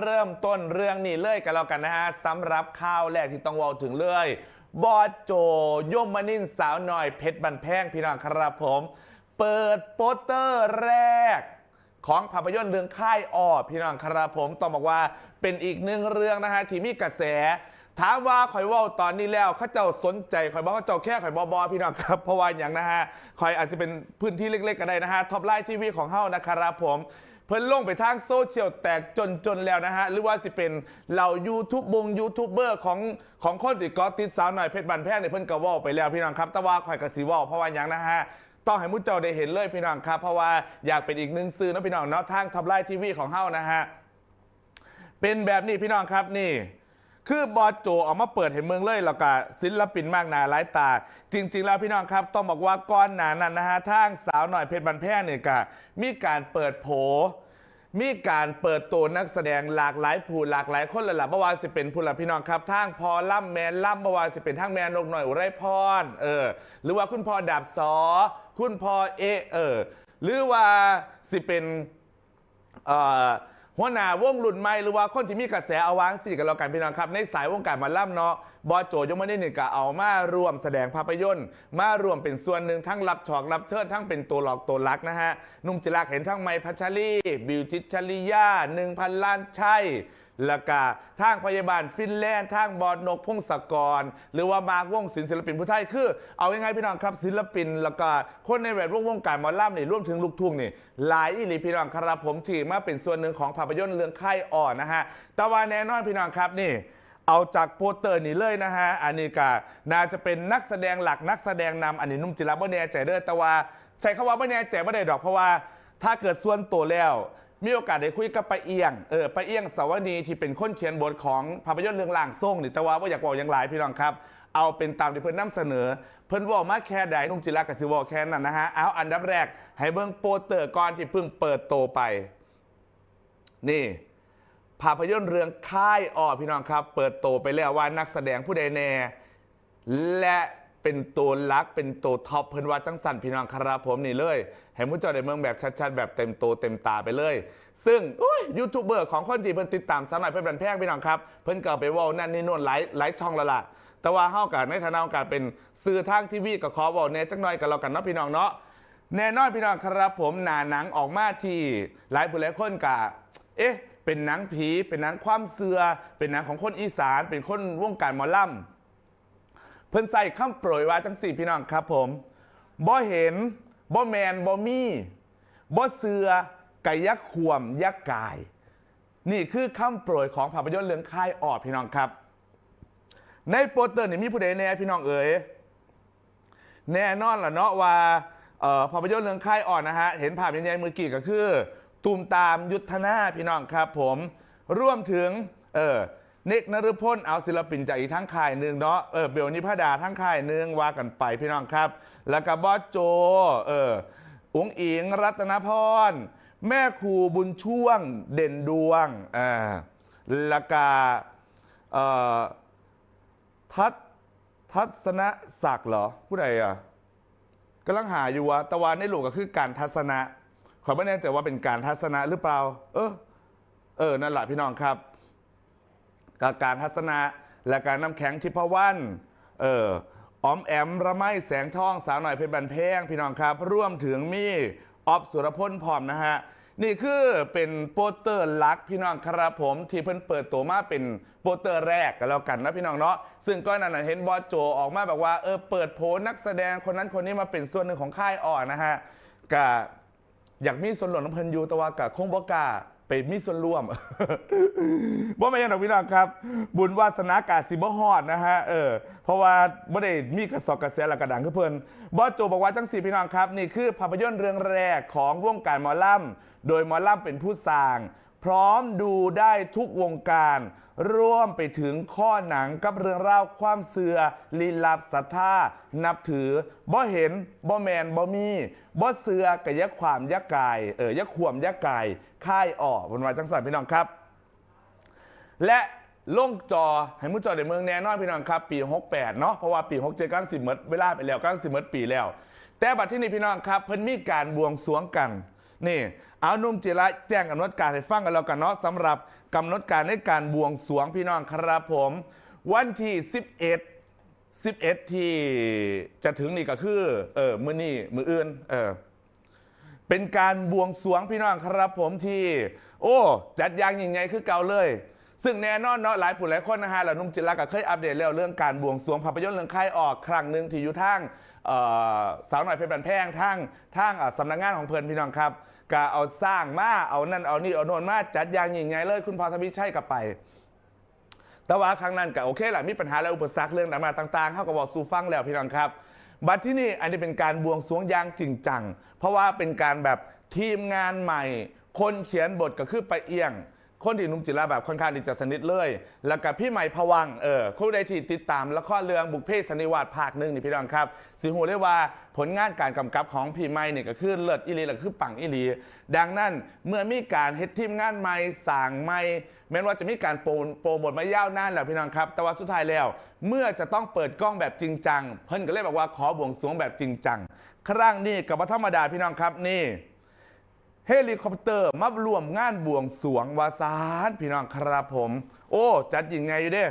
เริ่มต้นเรื่องนี้เลยกันแล้วกันนะฮะสำหรับข่าวแรกที่ต้องว่าถึงเลย บอสโจยมนินสาวหน่อยเพชรบันแพงพี่น้องครับผม เปิดโปสเตอร์แรก ของภาพยนตร์เรื่องค่ายอ้อพี่น้องครับผมต้องบอกว่าเป็นอีกหนึ่งเรื่องนะฮะที่มีกระแส ถามว่าข่อยว่าตอนนี้แล้วเขาเจ้าสนใจข่อยบอกว่าเจ้าแค่ข่อยบอบอพี่น้องครับเพราะว่าอย่างนะฮะข่อยอาจจะเป็นพื้นที่เล็กๆก็ได้นะฮะท็อปไลน์ทีวีของเฮานะครับผม เพิ่นลงไปทางโซเชียลแตกจนจนแล้วนะฮะ หรือว่าสิเป็นเหล่ายูทูบบงยูทูบเบอร์ของของคนติดกอติดสาวหน่อยเพชรบันแพงเนี่ยเพิ่นกระว่าไปแล้วพี่น้องครับ แต่ว่าข่อยก็สิเว่าเพราะว่าอย่างนะฮะต้องให้มุจเจ้าได้เห็นเลยพี่น้องครับ เพราะว่าอยากเป็นอีกหนึ่งซื้อนะพี่น้องเนาะทางทับไลท์ทีวีของเฮานะฮะเป็นแบบนี้พี่น้องครับนี่ คือบอสโจออกมาเปิดเห็นเมืองเลยแล้วก็ศิลปินมากหนาหลายตา จริง ๆ แล้วพี่น้องครับ ต้องบอกว่าก้อนหนานั้นนะฮะทางสาวหน่อยเพชรบันแพงเนี่ยก็มีการเปิดโผมีการเปิดตัวนักแสดงหลากหลายผู้หลากหลายคนเลยล่ะเมื่อวานสิเป็นผู้หลักพี่น้องครับทางพอล่ำแมนล่ำเมื่อวานสิเป็นทางแมนนกหน่อยอุไรพรเออ หรือว่าคุณพ่อดาบสอ คุณพ่อเอเออ หรือว่าสิเป็นเอ่อ หัวหน้าวงรุ่นใหม่หรือว่าคนที่มีกระแสเอาวางสี่กันแล้วกันพี่น้องครับ ในสายวงการหมาล่ำเนาะบอโจยงไม่ได้หนึ่งกะเอามารวมแสดงภาพยนตร์ มารวมเป็นส่วนหนึ่งทั้งรับฉอกรับเชิญทั้งเป็นตัวหลอกตัวลักนะฮะนุ่มจิรักเห็นทั้งไมพัชรีบิวจิตชลิยาหนึ่งพันล้านชัย แล้วก็ทางพยาบาลฟินแลนด์ทางบอดนกพงศกร หรือว่ามากวงศิลป์ศิลปินผู้ไทยคือ เอายังไงพี่น้องครับศิลปิน แล้วก็คนในแวดวงวงการหมอลำนี่ร่วมถึงลูกทุ่งนี่หลายอีหลีพี่น้องครับผมที่มาเป็นส่วนหนึ่งของภาพยนตร์เรื่องค่อ่อนนะฮะแต่ว่าแน่นอนพี่น้องครับนี่เอาจากโปสเตอร์นี่เลยนะฮะอันนี้ก็น่าจะเป็นนักแสดงหลักนักแสดงนำอันนี้นุ่มจิระบ่แน่ใจเด้อแต่ว่าใช้คำว่าบ่แน่ใจบ่ได้ดอกเพราะว่า ถ้าเกิดส่วนตัวแล้ว มีโอกาสได้คุยกับปาเอียง เออปาเอียงสาวนีที่เป็นคนเขียนบทของภาพยนตร์เรื่องล่างส่งนี่แต่ว่าว่าอยากบอกอย่างไรพี่น้องครับ เอาเป็นตามที่เพิ่อนนำเสนอ เพิ่อนบอกมาแค่ใดนุ่มจิระกับสิวอแค่นั้นนะฮะ เอาอันดับแรก ให้เบิ่งโปสเตอร์ก่อนที่เพิ่งเปิดโตไป นี่ ภาพยนตร์เรื่องค่ายอ้อพี่น้องครับ เปิดโตไปแล้วว่านักแสดงผู้ใดแน่และ เป็นตัวลักเป็นตัวท็อปเพิ่นว่าจังสันพี่น้องคารับผมนี่เลยให้มุจจอได้เมืองแบบชัดๆ แบบเต็มโตวเต็มตาไปเลย ซึ่งอยยูทูบเบอร์ของคนที่เพิ่นติดตามสาวหน่อยเพิ่นบันแพงพี่น้องครับ เพิ่นเก็เอาไปว่านั่นนี่น่นหลายหลายช่องล้วล่ะแต่ว่าเฮากับในฐานะของการเป็นสื่อทางทีวีก็ขอว้าแหน่จักหน่อยกันแล้วกันเนาะพี่น้องเนาะแน่นอนพี่น้องครับผมหนาหนังออกมาที่หลายผู้หลายคนกะเอ๊ะเป็นหนังผีเป็นหนังความเสือเป็นหนังของคนอีสาน เป็นคนวงการหมอลำ เพิ่นใส่คำโปรยว่าจังสี่พี่น้องครับผมบ่เห็นบ่แมนบ่มีบ่เสือไกะยักษ์ขวมยักษ์กาย นี่คือคำโปรยของภาพยนตร์เรื่องค่ายออดพี่น้องครับ ในโปสเตอร์นี่มีผู้ใดแน่พี่น้องเอ๋ยแน่นอนล่ะเนาะว่าภาพยนตร์เรื่องค่ายออนนะฮะเห็นภาพใหญ่ๆมือกี่ก็คือตูมตามยุทธนาพี่น้องครับผมร่วมถึงเออ เนกนฤพลเอาศิลปินจากอีกทั้งค่ายหนึ่งเนาะเออเบลนิพดาทั้งค่ายหนึ่งว่ากันไปพี่น้องครับ แล้วก็บอสโจเอออุ๋งอิงรัตนพร แม่ครูบุญช่วงเด่นดวงอ่าแล้วก็เอ่อทัศทัศนศักดิ์เหรอ ผู้ใดอะกำลังหาอยู่วะตะวันในหลวงก็คือการทัศนะขอไม่แน่ใจว่าเป็นการทัศนะหรือเปล่า เออเออนั่นแหละพี่น้องครับ กับการทัศนะและการน้ำแข็งทิพวรรณเออออมแอมระไมแสงทองสาวหน่อยเพชรบันเพงพี่น้องครับ ร่วมถึงมี่ออฟสุรพลพร้อมนะฮะ นี่คือเป็นโปสเตอร์ลักพี่น้องครับผม ที่เพิ่นเปิดตัวมาเป็นโปสเตอร์แรกกันแล้วกันนะพี่น้องเนาะซึ่งก็นั่นนเห็นบอสโจออกมาแบบว่าเออเปิดโผนักแสดงคนนั้นคนนี้มาเป็นส่วนหนึ่งของค่ายอ่อนนะฮะกะอยากมีส่วนหลวงน้ำเพลินอยูแต่ว่ากะคงบอกา ไปมีส่วนร่วมบ่ไม่ยังหรอกพี่น้องครับ บุญวาสนากาสิบ่ฮอดนะฮะเออเพราะว่าบ่ได้มีกระสอบกระแสและกระดังคือเพิ่นบอสโจบอกว่าจังสี่พี่น้องครับ นี่คือภาพยนตร์เรื่องแรกของวงการหมอลำโดยหมอลำเป็นผู้สร้าง พร้อมดูได้ทุกวงการ ร่วมไปถึงข้อหนังกับเรื่องราวความเสือลีลับศรัทธานับถือบ่เห็นบ่แมนบ่มีบ่เสือกะยักความยักกายเออยักขวมยักกายค่ายออกบนวาจังสันพี่น้องครับ และลงจอให้มุจจอในเมืองแน่นอนพี่น้องครับ ปี 68 เนาะเพราะว่าปี 67กันสิเมดเวลาไปแล้วกันสิเมดปีแล้ว แต่บัดที่นี่พี่น้องครับ เพิ่นมีการบวงสรวงกัน นี่เอานุ่มจิระแจ้งกำหนดการให้ฟังกันแล้วกันเนาะสำหรับกำหนดการในการบวงสรวงพี่น้องครับผม วันที่ 11 11 ที่จะถึงนี่ก็คือเออมื้อนี้มื้ออื่นเออเป็นการบวงสรวงพี่น้องครับผมที่ โอ้จัดอย่างยิ่งใหญ่คือเก่าเลย ซึ่งแน่นอนเนาะหลายผู้หลายคนนะฮะแล้วนุ่มจิรักก็เคยอัปเดตแล้วเรื่องการบวงสรวงภาพยนตร์เรื่องค่ายออกครั้งหนึ่งที่อยู่ทาง สาวหน่อยเพชรบันแพงทางทางสำนักงานของเพลินพี่น้องครับก็เอาสร้างมาเอานั่นเอานี่เอาโน่นมาจัดอย่างยิ่งใหญ่เลย คุณพรทวิชัยกับไป แต่ว่าครั้งนั้นก็โอเคแหละมีปัญหาและอุปสรรคเรื่องต่างๆต่างๆเขาก็บอกสู่ฟังแล้วพี่น้องครับบัดที่นี่อันนี้เป็นการบวงสรวงอย่างจริงจังเพราะว่าเป็นการแบบทีมงานใหม่ คนเขียนบทก็คือไปเอียง คนที่หนุ่มจิราแบบค่อนข้างที่จะสนิทเลย แล้วกับพี่ใหม่พวังเออคู่ใดที่ติดตามละครเรื่องบุกเพศสนิวาสภาคหนึ่งนี่พี่น้องครับสิหูได้ว่าผลงานการกำกับของพี่ใหม่เนี่ยก็คือเลิศอีหลีและคือปังอีหลี ดังนั้นเมื่อมีการเฮ็ดทีมงานใหม่สั่งใหม่แม้ว่าจะมีการโปรโปรโมทมายาวนานแล้วพี่น้องครับ แต่ว่าสุดท้ายแล้ว เมื่อจะต้องเปิดกล้องแบบจริงจังเพิ่นก็เลยบอกว่าขอบวงสรวงแบบจริงจังครั้งนี้กับว่าธรรมดาพี่น้องครับนี่ เฮลิคอปเตอร์มารวมงานบวงสวงวาสานพี่น้องครับผม โอ้ จัดยิงไงอยู่เด้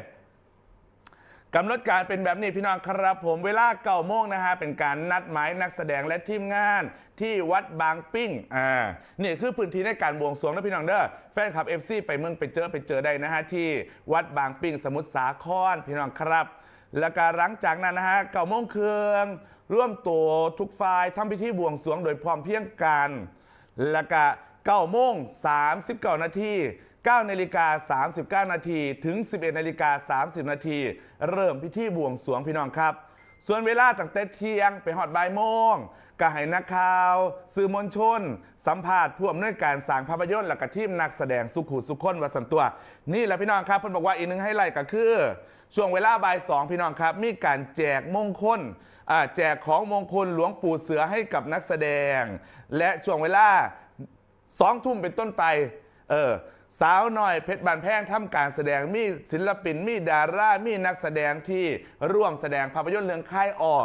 กำหนดการเป็นแบบนี้พี่น้องครับผมเวลาเก่าโมงนะฮะเป็นการนัดหมายนักแสดงและทีมงานที่วัดบางปิ้งอ่านี่คือพื้นที่ในการบวงสรวงนะพี่น้องเด้อแฟนคลับ FC ไปเมืองไปเจอไปเจอได้นะฮะที่วัดบางปิ้งสมุทรสาครพี่น้องครับ แล้วก็หลังจากนั้นนะฮะเก่าโมงเครืองร่วมตัวทุกฝ่ายทำพิธีบวงสรวงโดยพร้อมเพรียงกัน แล้วก็9โมง39นาที9นาฬิกา39 นาทีถึง 11นาฬิกา30 นาทีเริ่มพิธีบวงสรวงพี่น้องครับ ส่วนเวลาตั้งแต่เที่ยงไปหอดบ่ายโมงก็ให้นักข่าว สื่อมวลชน สัมภาษณ์ผู้อำนวยการสางภาพยนตร์และก็ทีมนักแสดงสุขุสุขคนวสันตัว นี่แหละพี่น้องครับเพิ่นบอกว่าอีกหนึ่งให้ไลท์ก็คือ ช่วงเวลาบ่ายสองพี่น้องครับ มีการแจกมงคลแจกของมงคลหลวงปู่เสือให้กับนักแสดง และช่วงเวลาสองทุ่มเป็นต้นไปเออสาวหน่อยเพชรบานแพงทำการแสดงมีศิลปินมีดารามีนักแสดงที่ร่วมแสดงภาพยนตร์เรื่องค่ายออ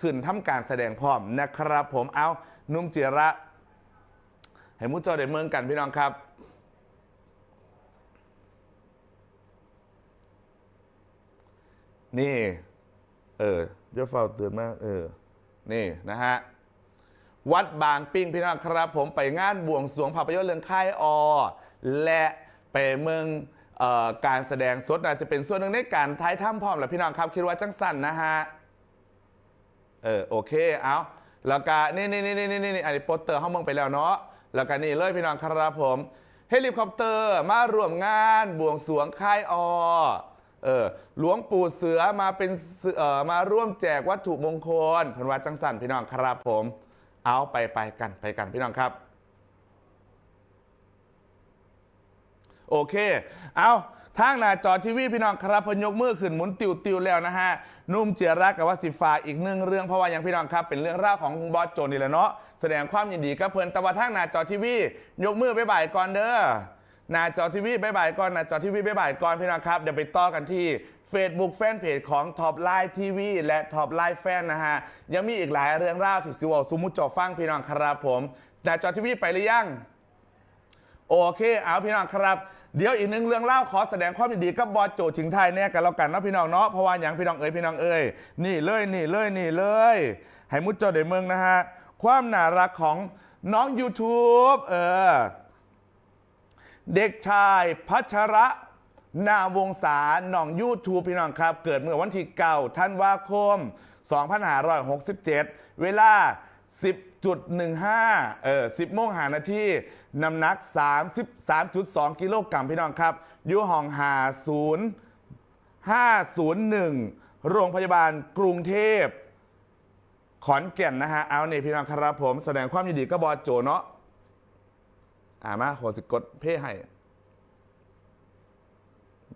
ขึ้นทำการแสดงพร้อมนะครับ ผมเอานุ่มเจียระ ให้มุจอได้เมืองกันพี่น้องครับ นี่ เออเดี๋ยวเฝ้าเตือนมาก เออ นี่นะฮะ วัดบางปิ้งพี่น้องครับ ผมไปงานบวงสรวงภาพยนตร์เรื่องค่ายอและไปเมืองออการแสดงสดอาจจะเป็นส่วนหนึ่งในการท้ายถ้ำพร้อมแหละพี่น้องครับ คิดว่าจังสันนะฮะ เออโอเคเอาแล้วก็นี่นี่นี่นี่นี่นี่อันนี้โปสเตอร์ห้องเมืองไปแล้วเนาะแล้วก็นี่เลยพี่น้องครับผมเฮลิคอปเตอร์มาร่วมงานบวงสรวงค่ายอ เออหลวงปู่เสือมาเป็นเสือเอ่อมาร่วมแจกวัตถุมงคลพันวัดจังสันพี่น้องครับผม เอาไปไปกันไปกันพี่น้องครับ โอเค เอาทางหน้าจอทีวีพี่น้องครับพนยกมือขึ้นหมุนติวติวแล้วนะฮะนุ่มเจียรักกับว่าสิฟ้าอีกหนึ่งเรื่องเพราะว่าอย่างพี่น้องครับ เป็นเรื่องราวของบอสโจนี่แหละเนาะแสดงความยินดีกับเพิ่นแต่ว่าทางหน้าจอทีวียกมือบ๊ายบายก่อนเด้อ หน้าจอทีวีบ๊ายบายก่อนหน้าจอทีวีบ๊ายบายก่อนพี่น้องครับ เดี๋ยวไปต่อกันที่ Facebook Fanpage ของ Top Line TV และ Top Line Fan นะฮะ ยังมีอีกหลายเรื่องราวที่สิวอสุมุจจอฟังพี่น้องครับผมหน้าจอทีวีไปหรือยัง โอเค เอาพี่น้องครับเดี๋ยวอีกหนึ่งเรื่องเล่าขอแสดงความยินดีกับบอโจถึงไทยแน่กันแล้วกันเนาะพี่น้องเนาะเพราะว่าอย่างพี่น้องเอ๋ยพี่น้องเอ๋ยนี่เลยนี่เลยนี่เลยให้มุดโจเดเมืองนะฮะความน่ารักของน้อง YouTube เออ เด็กชายพัชระนาวงศาหนองยูทูปพี่น้องครับ เกิดเมื่อวันที่เก้าธันวาคม 2567 เวลา 10.15 เออ10โมงหานาทีน้ำหนัก 33.2 กิโลกรัมพี่น้องครับ อยู่ห้องหา0 501 โรงพยาบาลกรุงเทพขอนแก่นนะฮะ เอาเนี่ยพี่น้องครับผม แสดงความยินดีกับบอโจเนาะ อ่ามาโหสิกดเพ่ให้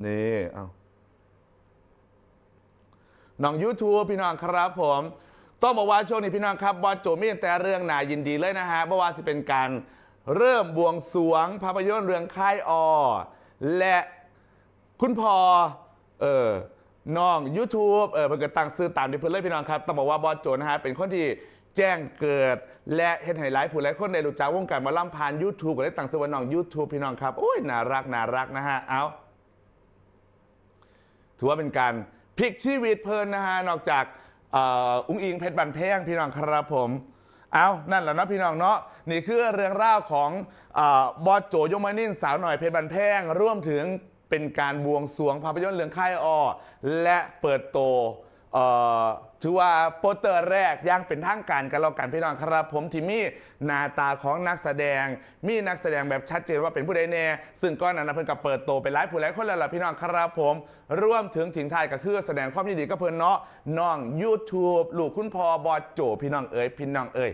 นี่เอาน้อง YouTube พี่น้องครับผมต้องบอกว่าช่วงนี้พี่น้องครับบอสโจมีแต่เรื่องหนายินดีเลยนะฮะเพราะว่าสิเป็นการเริ่มบวงสวงภาพยนตร์เรื่องค่ายอ และคุณพอเออน้อง YouTube เออเพิ่นตั้งซื้อตามที่เพิ่นเลยพี่น้องครับต้องบอกว่าบอสโจนะฮะเป็นคนที่ แจ้งเกิด และเฮ็ดให้หลายผู้หลายคนได้รู้จักวงการหมาล่ำผ่าน YouTube ก็ได้ต่างสวรรค์น้อง YouTube พี่น้องครับโอ้ยน่ารักน่ารักนะฮะเอาถือว่าเป็นการพลิกชีวิตเพลินนะฮะนอกจากอ,อ,อุ้งอิงเพชรบันเพงพี่น้องครับผมเอานั่นแหละนะพี่น้องเนาะนี่คือเรื่องราวของออบอสโจยมนินสาวหน่อยเพชรบันเพงร่วมถึงเป็นการบวงสรวงภาพยนตร์เรื่องค่ายออและเปิดโต ถือว่าโปสเตอร์แรกอยังเป็นทางการกันแล้วกันพี่น้องครับ ผมที่มีหน้าตาของนักแสดง มีนักแสดงแบบชัดเจนว่าเป็นผู้ใดแน่ ซึ่งก้อนนั้นเพิ่งกับเปิดโตไปหลายผู้หลายคนแล้วล่ะพี่น้องครับผมร่วมถึงถิงไทยก็คือแสดงความยินดีกับเพิ่นเนาะน้อง YouTube ลูกคุณพ่อบอดโจพี่น้องเอ๋ยพี่น้องเอ๋ย